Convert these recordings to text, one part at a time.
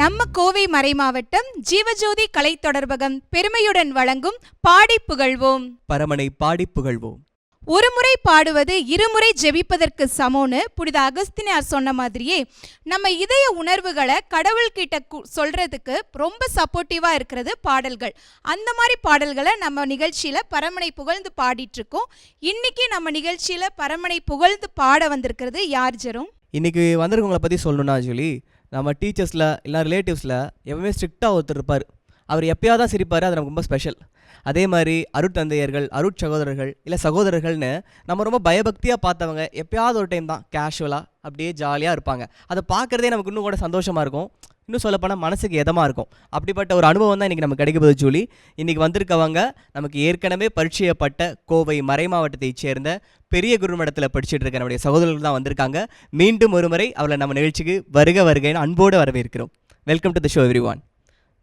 நம்ம கோவை மறைமாவட்டம் ஜீவஜோதி கலை தொடர்பகம் பெருமையுடன் வழங்கும் பாடி புகழ்வோம். பரமனை பாடி புகழ்வோம். ஒருமுறை பாடுவது இருமுறை ஜெபிப்பதற்கு சமோன்னு புனித அகஸ்தினார் சொன்ன மாதிரியே நம்ம இதய உணர்வுகளை கடவுள்கிட்ட சொல்றதுக்கு ரொம்ப சப்போர்ட்டிவா இருக்கிறது பாடல்கள். அந்த மாதிரி பாடல்களை நம்ம நிகழ்ச்சியில பரமனை புகழ்ந்து பாடிட்டு இருக்கோம் இன்னைக்கு நம்ம நிகழ்ச்சியில பரமனை புகழ்ந்து பாட வந்திருக்கிறது யார் ஜெரும்? இன்னைக்கு வந்திருக்கவங்கள பற்றி சொல்லணும்னா சொல்லி நம்ம டீச்சர்ஸில் இல்லை ரிலேட்டிவ்ஸில் எப்பவுமே ஸ்ட்ரிக்டாக ஒருத்தர் இருப்பார். அவர் எப்போயாவது தான் சிரிப்பார் அது நமக்கு ரொம்ப ஸ்பெஷல் அதே மாதிரி அருட்தந்தையர்கள் அருட்சகோதரர்கள் இல்லை சகோதரர்கள்னு நம்ம ரொம்ப பயபக்தியாக பார்த்தவங்க எப்பயாவது ஒரு டைம் தான் கேஷுவலாக அப்படியே ஜாலியாக இருப்பாங்க. அதை பார்க்குறதே நமக்கு இன்னும் கூட சந்தோஷமாக இருக்கும். இன்னும் சொல்லப்போனால் மனசுக்கு எதமாக இருக்கும். அப்படிப்பட்ட ஒரு அனுபவம் தான் இன்றைக்கி நமக்கு கிடைக்க ஜூலி. இன்றைக்கி வந்திருக்கவங்க நமக்கு ஏற்கனவே பரிச்சயப்பட்ட கோவை மறை மாவட்டத்தைச் சேர்ந்த பெரிய குருமடத்தில் படிச்சுட்டு இருக்க நம்முடைய சகோதரர்கள் தான் வந்திருக்காங்க. மீண்டும் ஒரு முறை அவளை நம்ம நிகழ்ச்சிக்கு வருக வருகைன்னு அன்போடு வரவேற்கிறோம். Welcome to the show everyone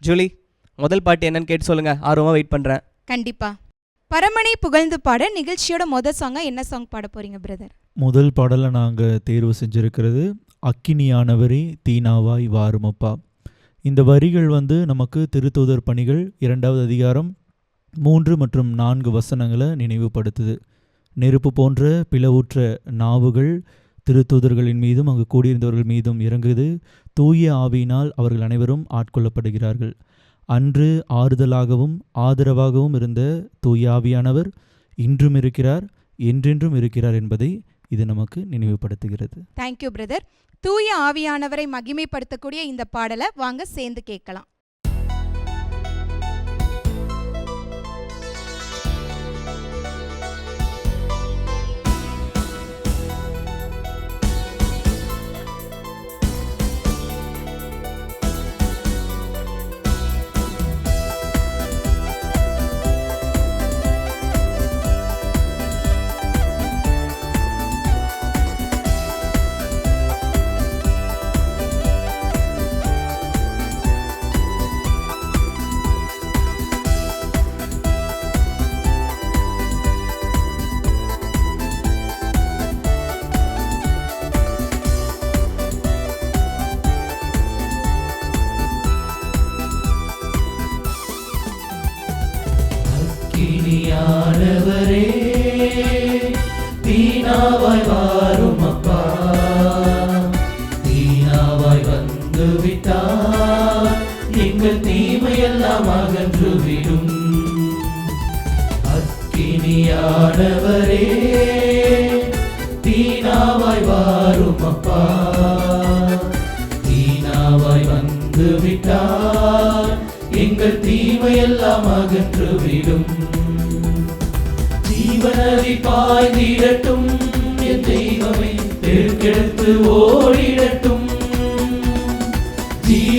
Julie முதல் பாட்டு என்னன்னு கேட்டு சொல்லுங்கள் ஆர்வமாக வெயிட் பண்ணுறேன் கண்டிப்பா. பரமனை புகழ்ந்து பாட நிகழ்ச்சியோட முத சாங்கா என்ன சாங் பாட போறீங்க பிரதர் முதல் பாடலை நாங்கள் தேர்வு செஞ்சுருக்கிறது அக்கினியானவரே தீனாவாய் வாருமப்பா. இந்த வரிகள் வந்து நமக்கு திருத்தூதர் பணிகள் இரண்டாவது அதிகாரம் மூன்று மற்றும் நான்கு வசனங்களை நினைவுபடுத்துது. நெருப்பு போன்ற பிளவுற்ற நாவுகள் திருத்தூதர்களின் மீதும் அங்கு கூடியிருந்தவர்கள் மீதும் இறங்குது. தூய ஆவியினால் அவர்கள் அனைவரும் ஆட்கொள்ளப்படுகிறார்கள். அன்று ஆறுதலாகவும் ஆதரவாகவும் இருந்த தூய ஆவியானவர் இன்றும் இருக்கிறார் என்றென்றும் இருக்கிறார் என்பதை இது நமக்கு நினைவுபடுத்துகிறது. தேங்க்யூ பிரதர் தூய ஆவியானவரை மகிமைப்படுத்தக்கூடிய இந்த பாடலை வாங்க சேர்ந்து கேட்கலாம்.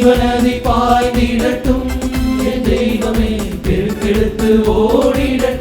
ஜீவனதி பாய்ந்திடட்டும். என் தெய்வமே பெருக்கெடுத்து ஓடிடட்டும்.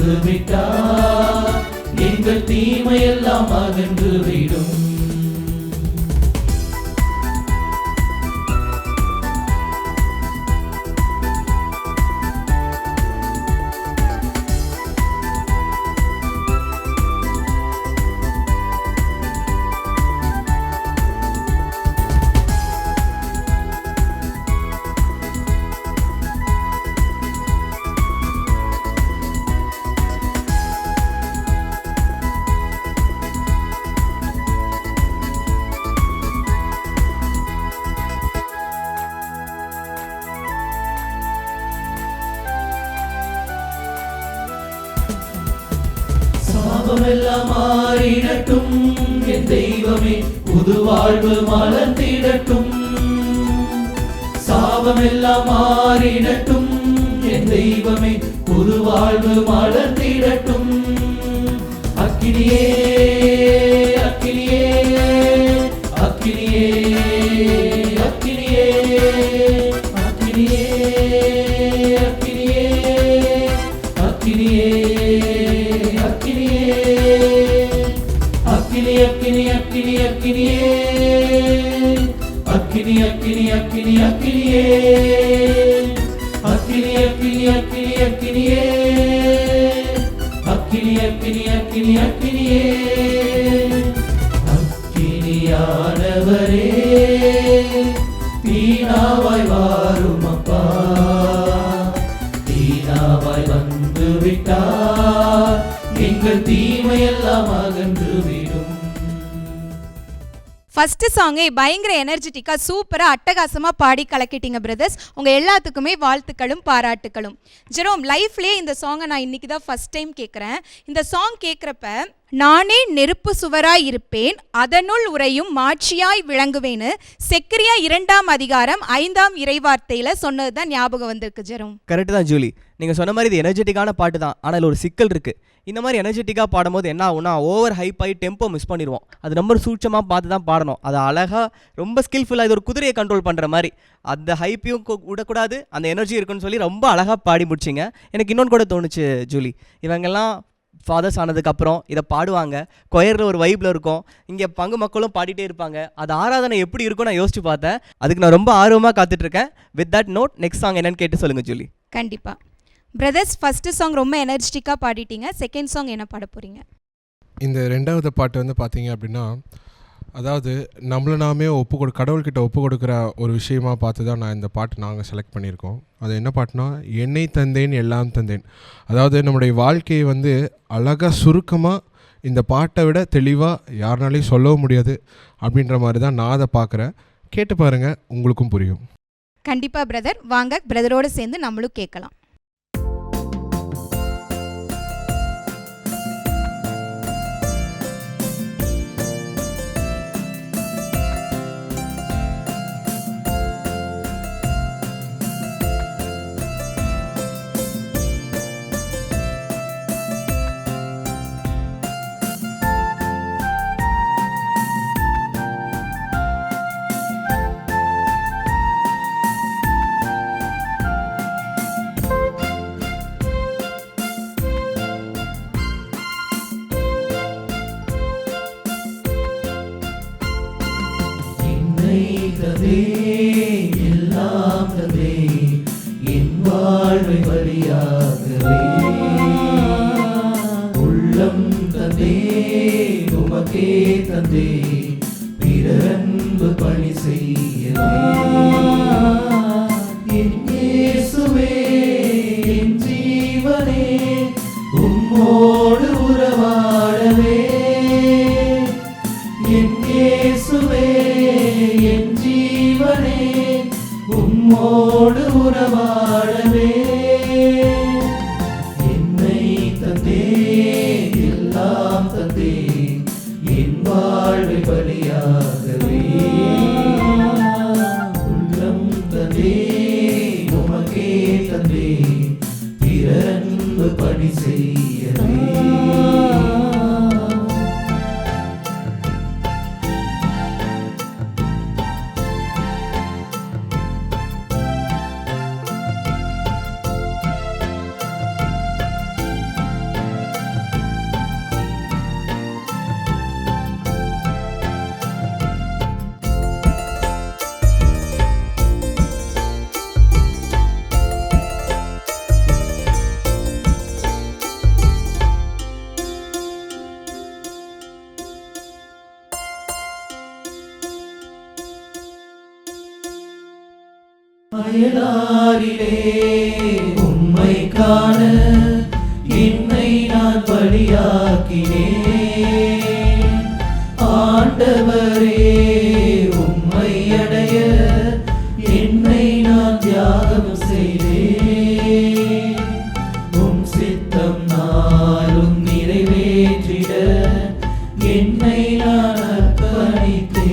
தீனாவாய் விட்டார் எங்கள் தீமையெல்லாம் அகன்று விடும். மாறிடட்டும் என் தெய்வமே புது வாழ்வு மலர்ந்திடட்டும் சாபமெல்லாம் மாறிடட்டும். என் தெய்வமே புது வாழ்வு மலர்ந்திடட்டும் அக்கினியே. தீனாவாய் வாரும் அப்பா தீனாவாய் வந்து விட்டார் எங்கள் தீமையெல்லாம் அகன்று ஃபஸ்ட்டு சாங்கே பயங்கர எனர்ஜெட்டிக்காக சூப்பராக அட்டகாசமாக பாடி கலக்கிட்டீங்க பிரதர்ஸ் உங்கள் எல்லாத்துக்குமே வாழ்த்துக்களும் பாராட்டுக்களும். ஜெரோம் லைஃப்லேயே இந்த சாங்கை நான் இன்னைக்கு தான் ஃபர்ஸ்ட் டைம் கேட்குறேன் இந்த சாங் கேட்குறப்ப நானே நெருப்பு சுவராய் இருப்பேன் அதனுள் உரையும் மாட்சியாய் விளங்குவேன்னு செக்கிரியா இரண்டாம் அதிகாரம் ஐந்தாம் இறைவார்த்தையில சொன்னது தான் ஞாபகம் வந்திருக்கு ஜெரோம். கரெக்ட் தான் ஜூலி. நீங்கள் சொன்ன மாதிரி இது எனர்ஜெட்டிக்கான பாட்டு தான். ஆனால் ஒரு சிக்கல் இருக்குது இந்த மாதிரி எனர்ஜெட்டிக்காக பாடும்போது என்ன ஆகும்னா ஓவர் ஹைப் ஆகி டெம்போ மிஸ் பண்ணிடுவோம். அது ரொம்ப சூட்சமாக பார்த்து தான் பாடணும். அது அழகாக ரொம்ப ஸ்கில்ஃபுல்லாக இது ஒரு குதிரையை கண்ட்ரோல் பண்ணுற மாதிரி. அந்த ஹைப்பையும் விடக்கூடாது. அந்த எனர்ஜி இருக்குன்னு சொல்லி ரொம்ப அழகாக பாடி முடிச்சிங்க. எனக்கு இன்னொன்று கூட தோணுச்சு ஜூலி. இவங்கெல்லாம் ஃபாதர்ஸ் ஆனதுக்கப்புறம் இதை பாடுவாங்க. கொயரில் ஒரு வைப்பில் இருக்கும். இங்கே பங்கு மக்களும் பாடிட்டே இருப்பாங்க. அது ஆராதனை எப்படி இருக்கும் நான் யோசிச்சு பார்த்தேன். அதுக்கு நான் ரொம்ப ஆர்வமாக காத்துட்ருக்கேன் with that note next song என்னன்னு கேட்டு சொல்லுங்கள் ஜூலி. கண்டிப்பாக பிரதர்ஸ் ஃபர்ஸ்ட் சாங் ரொம்ப எனர்ஜெட்டிக்கா பாடிட்டீங்க. செகண்ட் சாங் என்ன பாட போறீங்க? இந்த ரெண்டாவது பாட்டு வந்து பார்த்தீங்க அப்படின்னா அதாவது நம்மளை நாமே ஒப்பு கொடு கடவுள்கிட்ட ஒப்பு கொடுக்குற ஒரு விஷயமா பார்த்து தான் நான் இந்த பாட்டு நாங்கள் செலக்ட் பண்ணியிருக்கோம். அது என்ன பாட்டுனா என்னை தந்தேன் எல்லாம் தந்தேன். அதாவது நம்முடைய வாழ்க்கையை வந்து அழகாக சுருக்கமாக இந்த பாட்டை விட தெளிவாக யாருனாலையும் சொல்லவும் முடியாது அப்படின்ற மாதிரி தான் நான் அதை பார்க்குறேன். கேட்டு பாருங்கள் உங்களுக்கும் புரியும். கண்டிப்பா பிரதர் வாங்க பிரதரோட சேர்ந்து நம்மளும் கேட்கலாம். அர்ப்பணித்தே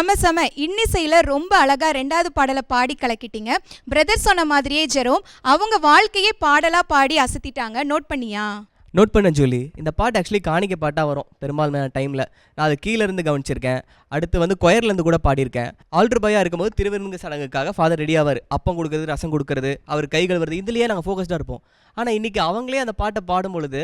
செம செம இன்னிசையில் ரொம்ப அழகா ரெண்டாவது பாடலை பாடி கலக்கிட்டீங்க. பிரதர் சொன்ன மாதிரியே ஜெரோம் அவங்க வாழ்க்கையே பாடலா பாடி அசத்திட்டாங்க. நோட் பண்ணியா? நோட் பண்ண ஜூலி. இந்த பாட்டு ஆக்சுவலி காணிக்க பாட்டாக வரும். பெரும்பான்மையான டைமில் நான் அது கீழ இருந்து கவனிச்சிருக்கேன். அடுத்து வந்து கொயர்லேருந்து கூட பாடியிருக்கேன். ஆல்ட்ரு பாயாக இருக்கும்போது திருவிருந்து சடங்குக்காக ஃபாதர் ரெடி ஆவார். அப்பம் கொடுக்குறது ரசம் கொடுக்குறது அவர் கைகள் வருது. இதுலேயே நாங்கள் ஃபோக்கஸ்டாக இருப்போம். ஆனால் இன்றைக்கி அவங்களே அந்த பாட்டை பாடும் பொழுது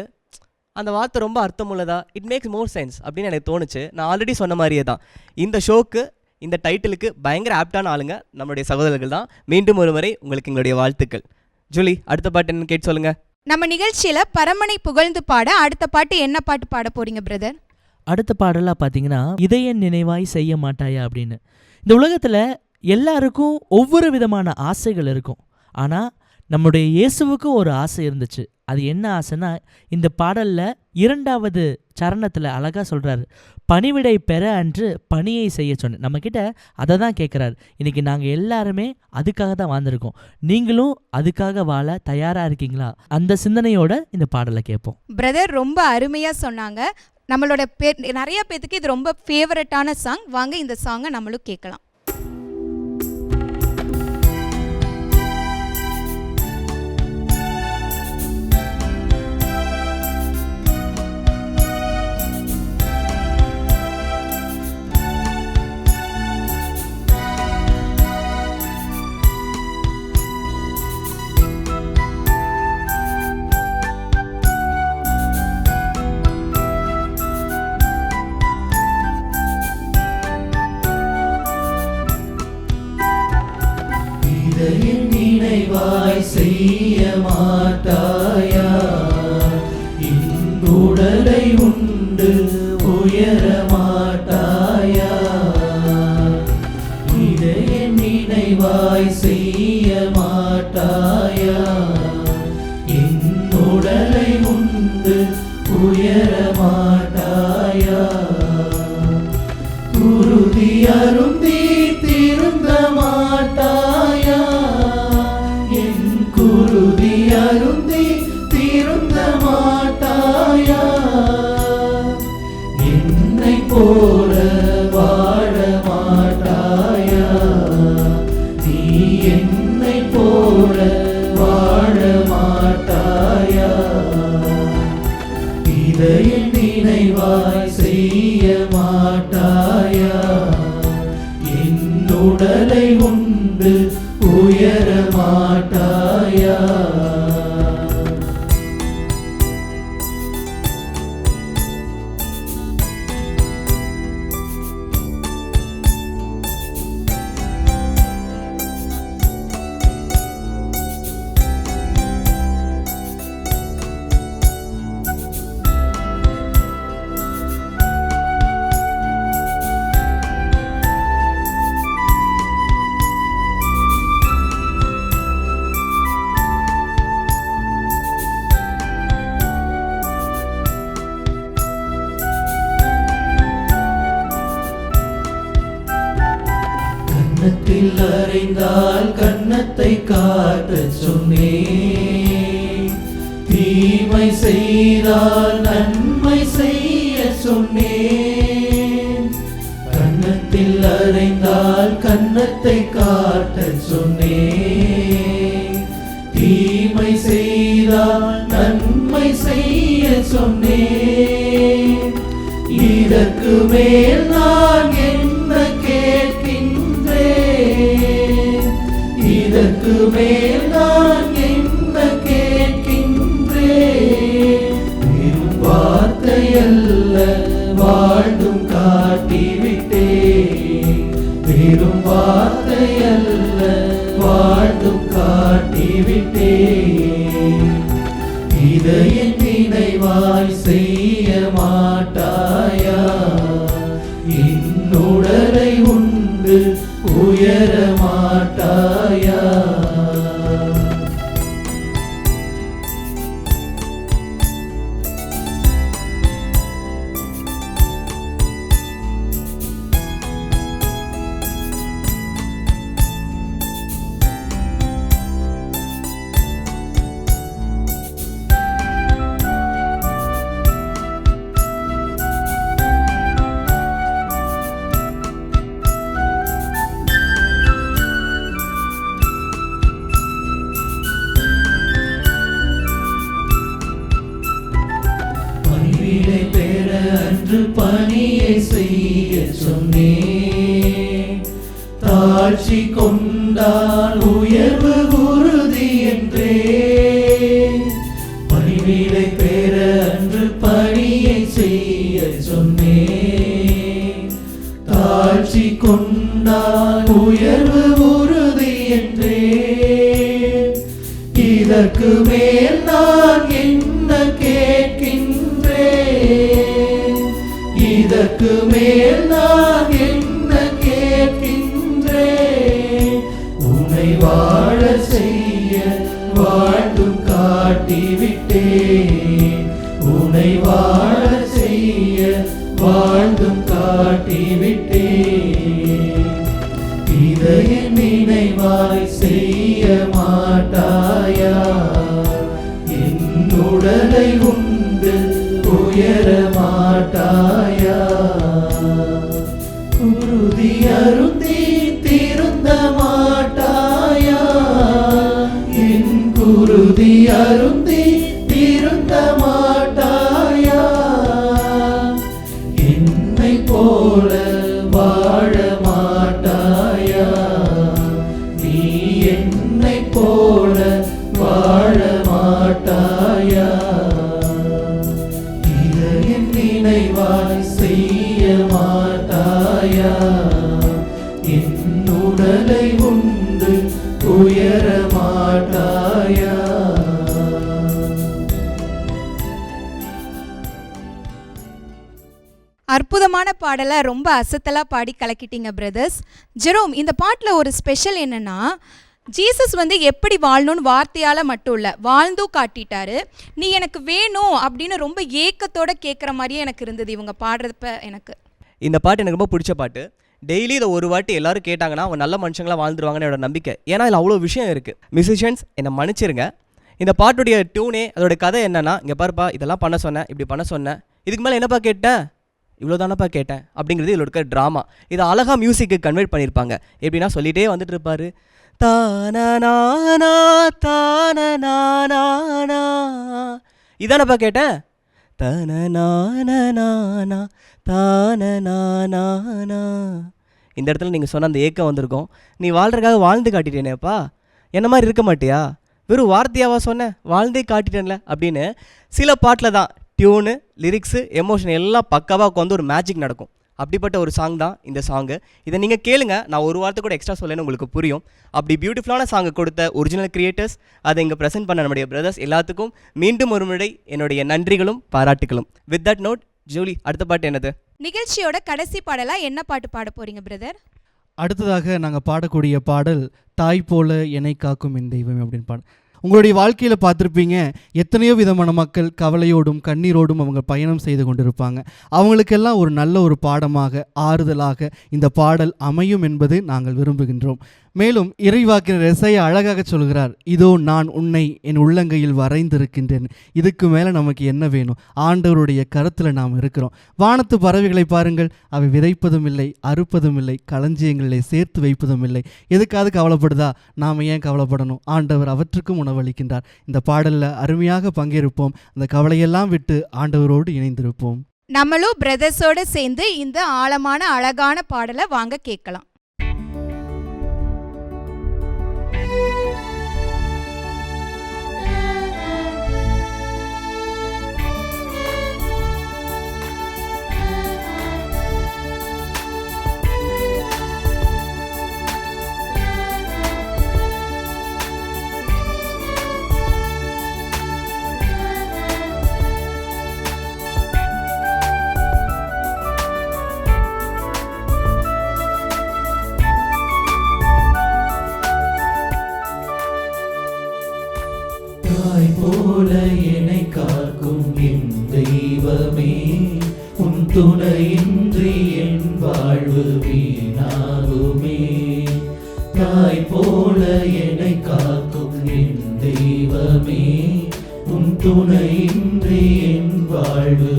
அந்த வார்த்தை ரொம்ப அர்த்தமுள்ளதா? இட் மேக்ஸ் மோர் சென்ஸ் அப்படின்னு எனக்கு தோணுச்சு. நான் ஆல்ரெடி சொன்ன மாதிரியே தான். இந்த ஷோக்கு இந்த டைட்டிலுக்கு பயங்கர ஆப்டான ஆளுங்க நம்மளுடைய சகோதரர்கள் தான். மீண்டும் ஒரு முறை உங்களுக்கு எங்களுடைய வாழ்த்துக்கள். ஜூலி அடுத்த பாட்டு என்னன்னு கேட்டு சொல்லுங்க. நம்ம நிகழ்ச்சியில பரமனை புகழ்ந்து பாட அடுத்த பாட்டு என்ன பாட்டு பாட போறீங்க பிரதர் அடுத்த பாடலாக பார்த்தீங்கன்னா இதய நினைவாய் செய்ய மாட்டாயா அப்படின்னு. இந்த உலகத்தில் எல்லாருக்கும் ஒவ்வொரு விதமான ஆசைகள் இருக்கும். ஆனால் நம்முடைய இயேசுவுக்கும் ஒரு ஆசை இருந்துச்சு. அது என்ன ஆசைன்னா இந்த பாடலில் இரண்டாவது சரணத்தில் அழகாக சொல்கிறாரு பணிவிடை பெற அன்று பணியை செய்ய சொன்னேன். நம்மக்கிட்ட அதை தான் கேட்குறாரு இன்றைக்கி நாங்கள் எல்லாருமே அதுக்காக தான் வாழ்ந்திருக்கோம். நீங்களும் அதுக்காக வாழ தயாராக இருக்கீங்களா? அந்த சிந்தனையோட இந்த பாடலை கேட்போம். பிரதர் ரொம்ப அருமையாக சொன்னாங்க. நம்மளோட பேர் நிறைய பேத்துக்கு இது ரொம்ப ஃபேவரட்டான சாங் வாங்க இந்த சாங்கை நம்மளும் கேட்கலாம். உயர மாட்டாயா குருதி அருந்தி நினைவாய் செய்ய மாட்டாயா? என் உடலை உண்டு உயர மாட்டாயா? சொன்னே. தீமை செய்தால் நன்மை செய்ய சொன்னேன் கன்னத்தில் அறைந்தால் கன்னத்தை காட்ட சொன்னேன் தீமை செய்தால் நன்மை செய்ய சொன்னேன் இதற்கு மேல் நான் வெறும் வார்த்தையல்ல வாழ்ந்தும் காட்டிவிட்டே இதை என் நினைவாய் செய்ய கொண்டால் உயர்வு உறுதி என்றே இதற்கு மே என் பாடலை ரொம்ப அசத்தலாக பாடி கலக்கிட்டீங்க பிரதர்ஸ் ஜெரோம் இந்த பாட்டில் ஒரு ஸ்பெஷல் என்னென்னா ஜீசஸ் வந்து எப்படி வாழணும்னு வார்த்தையால் மட்டும் இல்லை வாழ்ந்தும் காட்டிட்டாரு. நீ எனக்கு வேணும் அப்படின்னு ரொம்ப ஏக்கத்தோட கேட்குற மாதிரியே எனக்கு இருந்தது இவங்க பாடுறப்ப எனக்கு. இந்த பாட்டு எனக்கு ரொம்ப பிடிச்ச பாட்டு. டெய்லி இதை ஒரு வாட்டி எல்லாரும் கேட்டாங்கன்னா அவங்க நல்ல மனுஷங்களாக வாழ்ந்துருவாங்கன்னு என்னோட நம்பிக்கை. ஏன்னா இதில் அவ்வளோ விஷயம் இருக்குது மியூசிஷியன்ஸ் என்னை மன்னிச்சிருங்க. இந்த பாட்டுடைய டியூனே அதோட கதை என்னன்னா இங்கே பாருப்பா இதெல்லாம் பண்ண சொன்னேன் இப்படி பண்ண சொன்னேன். இதுக்கு மேலே என்னப்பா கேட்டேன் இவ்வளோ தானப்பா கேட்டேன் அப்படிங்கிறது இதில் இருக்க ட்ராமா இதை அழகாக மியூசிக்கு கன்வெர்ட் பண்ணியிருப்பாங்க. எப்படின்னா சொல்லிகிட்டே வந்துட்டு இருப்பார் தானநானா தானநானா. இதானப்பா கேட்டேன். தனநானநானா தானநானா இந்த இடத்துல நீங்கள் சொன்ன அந்த ஏக்கம் வந்திருக்கும். நீ வாழ்கிறக்காக வாழ்ந்து காட்டிட்டேனேப்பா. என்ன மாதிரி இருக்க மாட்டியா? வெறும் வார்த்தையாவா சொன்னேன் வாழ்ந்தே காட்டிட்டேன்ல? அப்படின்னு சில பாட்டில் தான் டியூனு லிரிக்ஸு எமோஷன் எல்லாம் பக்காவாக உட்காந்து ஒரு மேஜிக் நடக்கும். அப்படிப்பட்ட ஒரு சாங் தான் இந்த சாங்கு இதை நீங்கள் கேளுங்க. நான் ஒரு வார்த்தை கூட எக்ஸ்ட்ரா சொல்லேன்னு உங்களுக்கு புரியும். அப்படி பியூட்டிஃபுல்லான சாங்கை கொடுத்த ஒரிஜினல் கிரியேட்டர்ஸ் அதை இங்கே ப்ரெசென்ட் பண்ண நம்முடைய பிரதர்ஸ் எல்லாத்துக்கும் மீண்டும் ஒரு முறை என்னுடைய நன்றிகளும் பாராட்டுகளும். வித் தட் நோட் ஜூலி அடுத்த பாட்டு என்னது? நிகழ்ச்சியோட கடைசி பாடலாக என்ன பாட்டு பாட போறீங்க பிரதர் அடுத்ததாக நாங்கள் பாடக்கூடிய பாடல் தாய் போல என்னை காக்கும் என் தெய்வம் அப்படின்னு பாட உங்களுடைய வாழ்க்கையில் பார்த்துருப்பீங்க. எத்தனையோ விதமான மக்கள் கவலையோடும் கண்ணீரோடும் அவங்க பயணம் செய்து கொண்டிருப்பாங்க. அவங்களுக்கெல்லாம் ஒரு நல்ல ஒரு பாடமாக ஆறுதலாக இந்த பாடல் அமையும் என்பது நாங்கள் விரும்புகின்றோம். மேலும் இறைவாக்கினர் எஸ்ஐயா அழகாக சொல்கிறார் இதோ நான் உன்னை என் உள்ளங்கையில் வரைந்திருக்கின்றேன். இதுக்கு மேலே நமக்கு என்ன வேணும்? ஆண்டவருடைய கருத்தில் நாம் இருக்கிறோம். வானத்து பறவைகளை பாருங்கள். அவை விதைப்பதும் இல்லை அறுப்பதும் இல்லை களஞ்சியங்களிலே சேர்த்து வைப்பதும் இல்லை. எதுக்காவது கவலைப்படுதா? நாம் ஏன் கவலைப்படணும்? ஆண்டவர் அவற்றுக்கும் உணவளிக்கின்றார். இந்த பாடலில் அருமையாக பங்கேற்போம். அந்த கவலையெல்லாம் விட்டு ஆண்டவரோடு இணைந்திருப்போம். நம்மளும் பிரதர்ஸோட சேர்ந்து இந்த ஆழமான அழகான பாடலை வாங்க கேட்கலாம். உன் துணையின்றி என் வாழ்வு வீணாகுமே. தாய் போல என்னை காக்கும் என் தெய்வமே உன் துணையின்றி என் வாழ்வு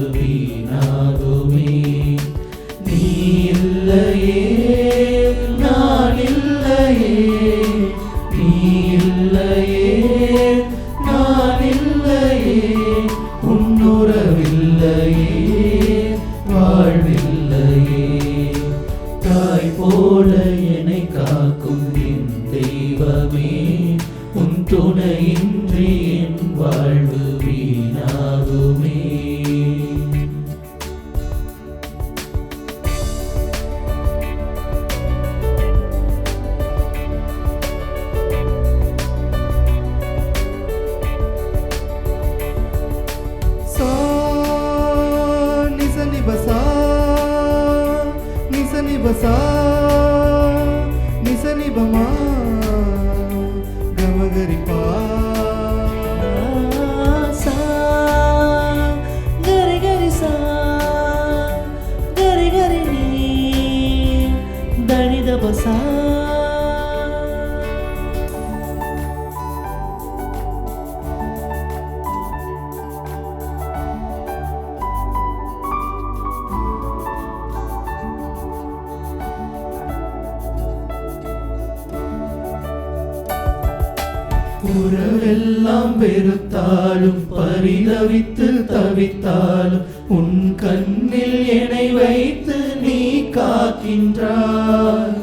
எல்லாம் வெறுத்தாலும் பரிதவித்து தவித்தாலும் உன் கண்ணில் என்னை வைத்து நீ காக்கின்றாய்.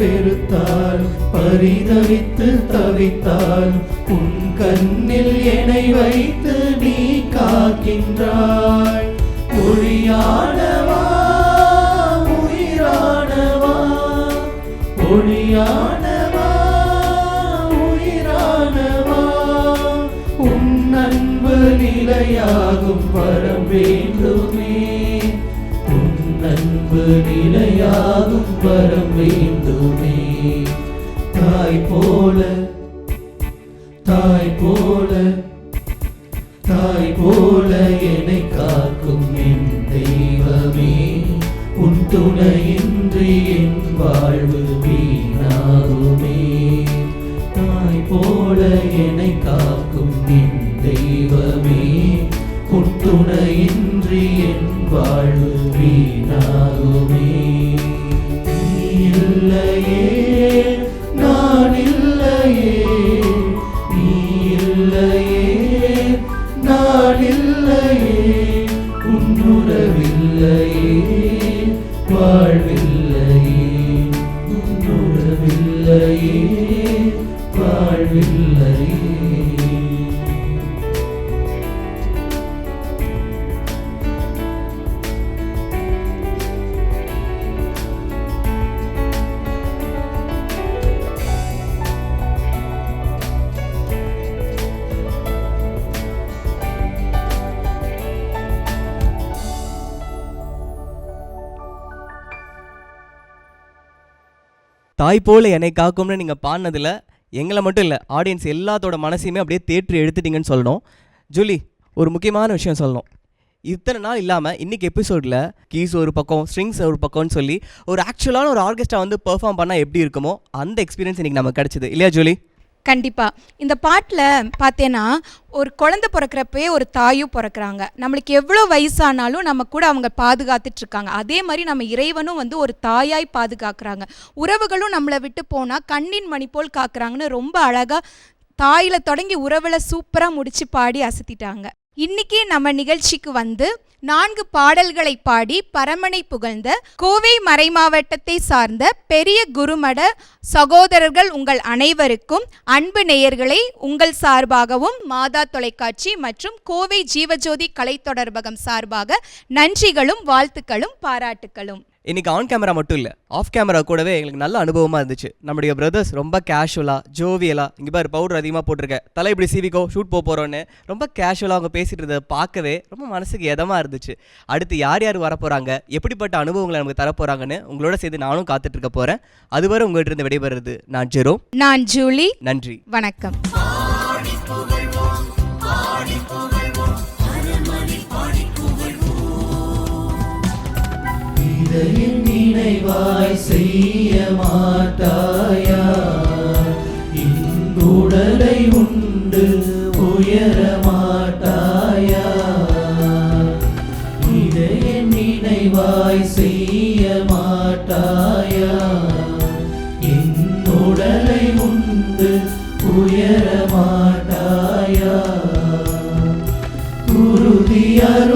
வெறுத்தாலும் பரிதவித்து தவித்தாலும் உன் கண்ணில் என்னை வைத்து நீ காக்கின்றாய். ஒளியானவா ஒளியானவா உயிரானவா? உன் அன்பு நிலையாகும் வரம் வேண்டுமே. உன் அன்பு நிலையாகும் வரம் வேண்டுமே. தாய் போல தாய் போல தாய் போல என்னை காக்கும் என் தெய்வமே. உன் துணையின்றி என் வாழ்வு என்னை காக்கும் என் தெய்வமே. உன் என் வாழ்வு வீணாகுமே. நீ இல்லையே நான் இல்லையே நீ இல்லையே நான் இல்லையே உன்னுறவில்லையே வாழ்வில்லையே. உன்னுறவில்லையே தாய் போல் என்னை காக்கும்னு நீங்கள் பாடினதில் எங்களை மட்டும் இல்லை ஆடியன்ஸ் எல்லாத்தோட மனசையுமே அப்படியே தேற்றி எடுத்துட்டீங்கன்னு சொல்லணும். ஜூலி ஒரு முக்கியமான விஷயம் சொல்லணும். இத்தனை நாள் இல்லாமல் இன்றைக்கி எபிசோடில் கீஸ் ஒரு பக்கம் ஸ்ட்ரிங்ஸ் ஒரு பக்கம்னு சொல்லி ஒரு ஆக்சுவலான ஒரு ஆர்கெஸ்ட்ரா வந்து பெர்ஃபார்ம் பண்ணால் எப்படி இருக்குமோ அந்த எக்ஸ்பீரியன்ஸ் இன்றைக்கி நமக்கு கிடச்சிது. இல்லையா ஜூலி? கண்டிப்பாக இந்த பாட்டில் பார்த்தேன்னா ஒரு குழந்தை பிறக்கிறப்பே ஒரு தாயும் பிறக்கிறாங்க. நம்மளுக்கு எவ்வளோ வயசானாலும் நம்ம கூட அவங்க பாதுகாத்துட்ருக்காங்க. அதே மாதிரி நம்ம இறைவனும் வந்து ஒரு தாயாய் பாதுகாக்கிறாங்க. உறவுகளும் நம்மளை விட்டு போனால் கண்ணின் மணி போல் காக்குறாங்கன்னு ரொம்ப அழகாக தாயில் தொடங்கி உறவில் சூப்பராக முடித்து பாடி அசத்திட்டாங்க. இன்றைக்கி நம்ம நிகழ்ச்சிக்கு வந்து நான்கு பாடல்களை பாடி பரமனை புகழ்ந்த கோவை மறைமாவட்டத்தை சார்ந்த பெரிய குருமட சகோதரர்கள் உங்கள் அனைவருக்கும் அன்பு நேயர்களை உங்கள் சார்பாகவும் மாதா தொலைக்காட்சி மற்றும் கோவை ஜீவஜோதி கலை தொடர்பகம் சார்பாக நன்றிகளும் வாழ்த்துக்களும் பாராட்டுக்களும். இன்னைக்கு ஆன் கேமரா மட்டும் இல்லை ஆஃப் கேமரா கூடவே எங்களுக்கு நல்ல அனுபவமாக இருந்துச்சு. நம்முடைய பிரதர்ஸ் ரொம்ப கேஷுவலாக ஜோவியலாக இங்கே பாரு பவுடர் அதிகமாக போட்டிருக்க. தலை இப்படி சீவிக்கோ ஷூட் போக போகிறோன்னு ரொம்ப கேஷுவலாக அவங்க பேசிட்டு இருந்ததை பார்க்கவே ரொம்ப மனசுக்கு இதமாக இருந்துச்சு. அடுத்து யார் யார் வர போகிறாங்க எப்படிப்பட்ட அனுபவங்களை நமக்கு தர போகிறாங்கன்னு உங்களோட சேர்ந்து நானும் காத்துட்டு இருக்க போகிறேன் அதுவரை உங்கள்கிட்ட இருந்து விடைபெறுறது நான் ஜெரோ நான் ஜூலி. நன்றி. வணக்கம். இசையின் நினைவாய் செய்ய மாட்டாயா இன்புடலை உண்டு உயர மாட்டாயா இதையின் நினைவாய் செய்ய மாட்டாயா உடலை உண்டு உயர மாட்டாயா குருதியார்